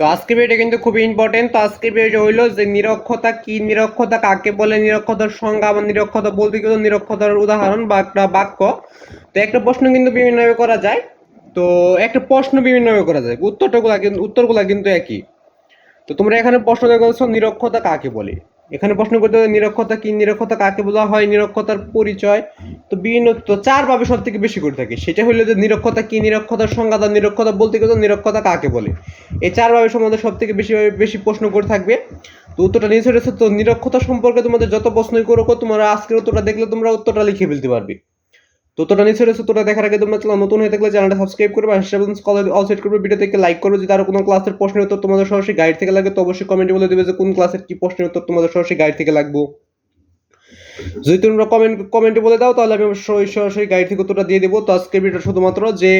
তো আজকের ভিডিওটা কিন্তু খুবই ইম্পর্টেন্ট তো আজকের ভিডিওটা হইল যে নিরক্ষতা কি? নিরক্ষতা কাকে বলে? নিরক্ষতার সংজ্ঞা বা নিরক্ষতা বলতে গেলে নিরক্ষতার উদাহরণ বা একটা বাক্য। তো একটা প্রশ্ন কিন্তু বিভিন্নভাবে করা যায়। তো একটা প্রশ্ন বিভিন্নভাবে করা যায়। উত্তরটা কিন্তু উত্তরগুলা কিন্তু একই। তো তোমরা এখানে প্রশ্ন দেখছ নিরক্ষতা কাকে বলে? এখানে প্রশ্ন করতে হবে, নিরক্ষতা কি? নিরক্ষতা কাকে বলা হয়? নিরক্ষতার পরিচয়। তো বিভিন্ন তো চার ভাবে সব থেকে বেশি করে থাকে। সেটা হলো যে নিরক্ষতা কি? নিরক্ষতার সংজ্ঞা বা নিরক্ষতা বলতে গেলে নিরক্ষতা কাকে বলে? এই চার ভাবে সম্বন্ধে সব থেকে বেশি বেশি প্রশ্ন করে থাকবে। তো উত্তরটা নিচে রয়েছে। তো নিরক্ষতা সম্পর্কে তোমাদের যত প্রশ্নই করো তোমরা আজকের উত্তরটা দেখলে তোমরা উত্তরটা লিখে ফেলতে পারবে। তো তোটা নিচে রয়েছে তোটা দেখার আগে তোমরা চ্যানেল নতুন হয়ে থাকলে চ্যানেলটা সাবস্ক্রাইব করবে আর সেভেন কলেজ অল সেট করবে ভিডিও থেকে লাইক করবে, যদি আরও কোনো ক্লাসের প্রশ্নের উত্তর তোমাদের সরাসরি গাইড থেকে লাগে, তো অবশ্যই কমেন্টে বলে দেবে যে কোন ক্লাসের কি প্রশ্নের উত্তর তোমাদের সরাসরি গাইড থেকে লাগবে। যদি তোমরা কমেন্ট কমেন্টে বলে দাও, তাহলে আমি অবশ্যই সরাসরি গাইড থেকে উত্তরটা দিয়ে দেবো। তো আজকের ভিডিওটা শুধুমাত্র যে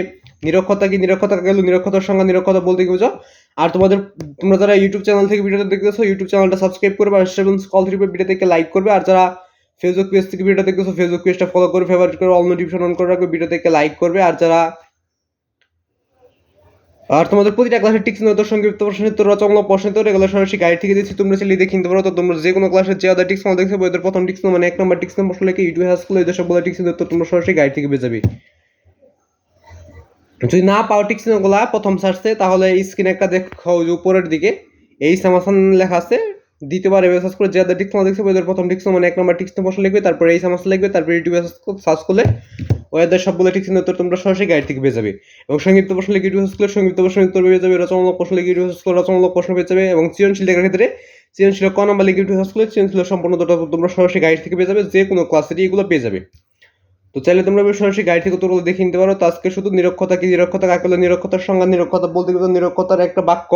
নিরক্ষতা কি নিরক্ষতা গেল নিরক্ষতার সঙ্গে নিরক্ষতা বলতে কি বুঝো? আর তোমাদের, তোমরা যারা ইউটিউব চ্যানেল থেকে ভিডিওটা দেখতেছো ইউটিউব চ্যানেলটা সাবস্ক্রাইব করবে আর সেভেন কল থ্রি ভিডিও থেকে লাইক করবে। আর যারা ফেসবুক পেজ থেকে ভিডিও দেখতেছো ফেসবুক পেজটা ফলো করে ফেভারিট করে অল নোটিফিকেশন অন করে রাখবে ভিডিও থেকে লাইক করবে। আর যারা আর তোমাদের প্রতিটা ক্লাসের টিক্স নতুন সংক্ষিপ্ত প্রশ্ন, উত্তর, রচনা, প্রশ্ন, উত্তর, এগুলো সরাসরি গাইড থেকে দিচ্ছি। তোমরা চাইলে দেখে নিতে পারো। তো তোমরা যে কোনো ক্লাসের যে আদার টিক্স দেখছ বইদের প্রথম টিক্স মানে এক নম্বর টিক্স প্রশ্ন লিখে ইউটিউব হাস করলে এদের সবগুলো টিক্স উত্তর তোমরা সরাসরি গাইড থেকে পেয়ে যাবে। যদি না পাও টিক্স প্রথম সার্চে তাহলে স্ক্রিনে একটা দেখো উপরের দিকে, এই সামাসান লেখা আছে দ্বিতীয়বার এভাবে সার্চ করে যে আদার টিক্স দেখছ বইদের প্রথম টিক্স মানে এক নম্বর টিক্স প্রশ্ন লিখবে, তারপরে এই সামাস লিখবে, তারপরে ইউটিউবে সার্চ করলে ওয়াদের সবগুলো টিক্স উত্তর তোমরা সরাসরি গাইড থেকে পেয়ে যাবে। এবং সংক্ষিপ্ত প্রশ্ন লিখে ইউটিউব স্কুলের সংক্ষিপ্ত প্রশ্ন উত্তর পেয়ে যাবে, রচনামূলক প্রশ্ন লিখে ইউটিউব স্কুল রচনামূলক প্রশ্ন পেয়ে যাবে এবং সৃজনশীল লেখার ক্ষেত্রে সৃজনশীল ক নম্বর লিখে ইউটিউব স্কুলের সৃজনশীল সম্পূর্ণ তোমরা সরাসরি গাইড থেকে পেয়ে যাবে, যে কোনো ক্লাসেরই এগুলো পেয়ে যাবে। তো চাইলে তোমরা সরাসরি গাইড থেকে উত্তরগুলো দেখে নিতে পারো। তো আজকে শুধু নিরক্ষতা কি? নিরক্ষতা কাকে নিরক্ষতার সংজ্ঞা, নিরক্ষতা বলতে গেলে নিরক্ষতার একটা বাক্য।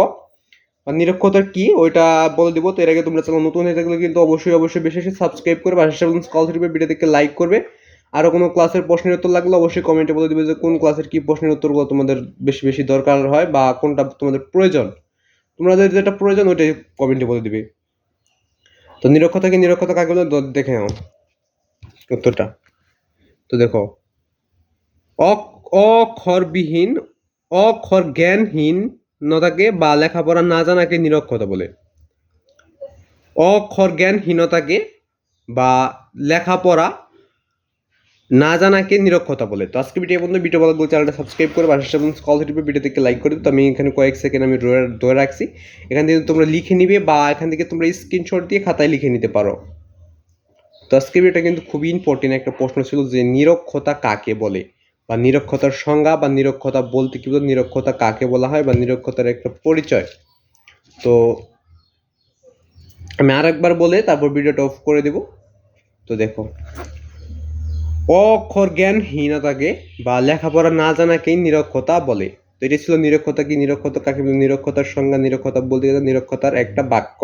বা নিরক্ষতার কি? ওইটা বলে দিব। তো এর আগে তোমরা চ্যানেল নতুন হয়ে থাকলে কিন্তু অবশ্যই অবশ্যই বেশি বেশি সাবস্ক্রাইব করবে। কল থ্রিপে ভিডিও থেকে লাইক করবে। আরও কোনো ক্লাসের প্রশ্নের উত্তর লাগলে অবশ্যই কমেন্টে বলে দিবে যে কোন ক্লাসের কি প্রশ্নের উত্তরগুলো তোমাদের বেশি বেশি দরকার হয় বা কোনটা তোমাদের প্রয়োজন। তোমাদের যেটা প্রয়োজন ওইটাই কমেন্টে বলে দিবে। তো নিরক্ষতা কি? নিরক্ষতা কাকে বলে? দেখে নাও উত্তরটা। তো দেখো। অক্ষরবিহীন অক্ষর জ্ঞানহীন নতাকে বা লেখাপড়া না জানাকে নিরক্ষতা বলে। অক্ষর জ্ঞানহীনতাকে বা লেখাপড়া না জানাকে নিরক্ষতা বলে। তো আজকে ভিডিও বন্ধু ভিডিও বলার চ্যানেলটা সাবস্ক্রাইব করে পাশে কল থেকে লাইক করে তো আমি এখানে কয়েক সেকেন্ড আমি ধরে রাখছি। এখান থেকে তোমরা লিখে নিবে বা এখান থেকে তোমরা স্ক্রিনশট দিয়ে খাতায় লিখে নিতে পারো। তো আজকে ভিডিওটা কিন্তু খুবই ইম্পর্টেন্ট একটা প্রশ্ন ছিল যে নিরক্ষতা কাকে বলে? বা নিরক্ষতার সংজ্ঞা বা নিরক্ষতা বলতে কি নিরক্ষতা কাকে বলা হয় বা নিরক্ষতার একটা পরিচয়। তো আমি আর একবার বলে তারপর ভিডিওটা অফ করে দেব। তো দেখো। অক্ষর জ্ঞানহীনতাকে বা লেখাপড়া না জানাকেই নিরক্ষতা বলে। তো এটি ছিল নিরক্ষতা কি? নিরক্ষতা কাকে বলে? নিরক্ষতার সংজ্ঞা, নিরক্ষতা বলতে গেলে নিরক্ষতার একটা বাক্য।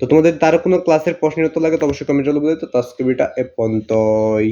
তো তোমাদের তার কোনো ক্লাসের প্রশ্নের উত্তর লাগে তো অবশ্যই কমেন্টে বলে তো আজকে ভিডিওটা এ পর্যন্তই।